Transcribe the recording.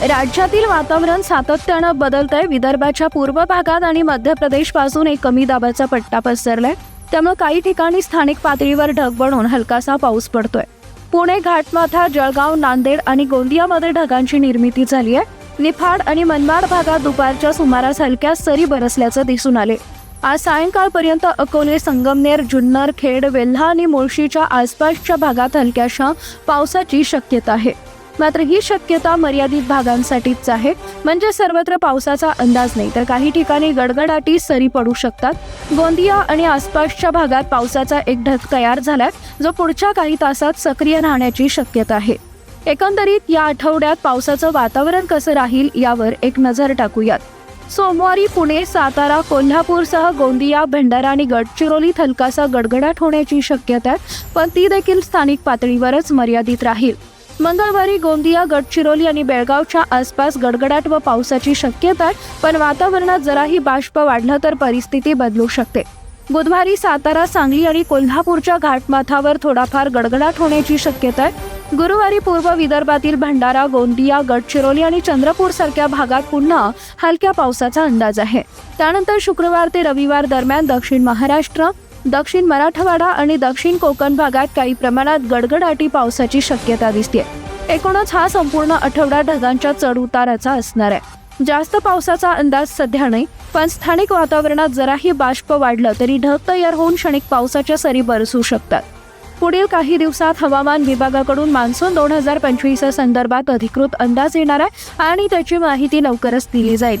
राज्यातील वातावरण सातत्यानं बदलतंय. विदर्भाच्या पूर्व भागात आणि मध्य प्रदेशपासून एक कमी दाबाचा पट्टा पसरलाय. त्यामुळे काही ठिकाणी स्थानिक पातळीवर ढग बनून हलकासा पाऊस पडतोय. पुणे घाटमाथा जळगाव नांदेड आणि गोंदियामध्ये ढगांची निर्मिती झाली आहे. निफाड आणि मनमाड भागात दुपारच्या सुमारास हलक्या सरी बरसल्याचं दिसून आले आज सायंकाळपर्यंत अकोले संगमनेर जुन्नर खेड वेल्हा आणि मुळशीच्या आसपासच्या भागात हलक्याशा पावसाची शक्यता आहे. मात्र ही शक्यता मर्यादित भागांसाठीच आहे. म्हणजे सर्वत्र पावसाचा अंदाज नाही तर काही ठिकाणी गडगडाटी सरी पडू शकतात. गोंदिया आणि आसपासच्या भागात पावसाचा एक ढग तयार झालाय जो पुढच्या काही तासात सक्रिय राहण्याची शक्यता आहे. एकंदरीत या आठवड्यात पावसाचं वातावरण कसं राहील यावर एक नजर टाकूयात. सोमवारी पुणे सातारा कोल्हापूरसह गोंदिया भंडारा आणि गडचिरोलीत हलकासा गडगडाट होण्याची शक्यता आहे पण ती देखील स्थानिक पातळीवरच मर्यादित राहील. मंगळवारी गोंदिया गडचिरोली आणि बेळगावच्या आसपास गडगडाट व पावसाची शक्यता आहे पण वातावरणात जराही बाष्प वाढलं तर परिस्थिती बदलू शकते. बुधवारी सातारा सांगली आणि कोल्हापूरच्या घाटमाथावर थोडाफार गडगडाट होण्याची शक्यता आहे. गुरुवारी पूर्व विदर्भातील भंडारा गोंदिया गडचिरोली आणि चंद्रपूर सारख्या भागात पुन्हा हलक्या पावसाचा अंदाज आहे. त्यानंतर शुक्रवार ते रविवार दरम्यान दक्षिण महाराष्ट्र दक्षिण मराठवाडा आणि दक्षिण कोकण भागात काही प्रमाणात गडगडाटी पावसाची शक्यता दिसते एकूणच हा संपूर्ण आठवडा ढगांच्या चढ उताराचा असणार आहे. जास्त पावसाचा अंदाज सध्या नाही पण स्थानिक वातावरणात जराही बाष्प वाढलं तरी ढग तयार होऊन क्षणिक पावसाच्या सरी बरसू शकतात. पुढील काही दिवसात हवामान विभागाकडून मान्सून दोन हजार पंचवीस संदर्भात अधिकृत अंदाज येणार आहे आणि त्याची माहिती लवकरच दिली जाईल.